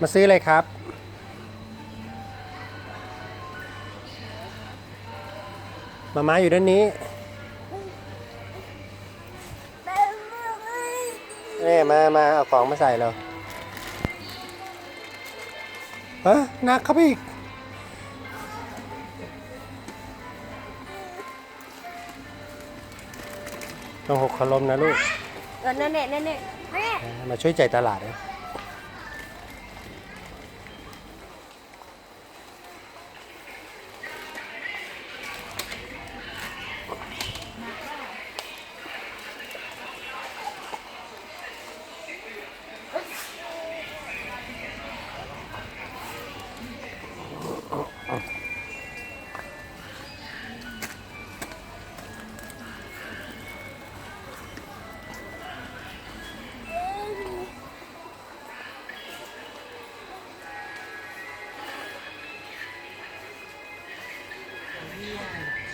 มาซื้ออะไรครับ มาม้าอยู่ด้านนี้นี่มามาเอาของมาใส่เราเฮ้ยหนักเข้าไปอีกต้องหกขลมนะลูก เออนั่นแน่นั่นแน่แม่มาช่วยจ่ายตลาดนะ Yeah.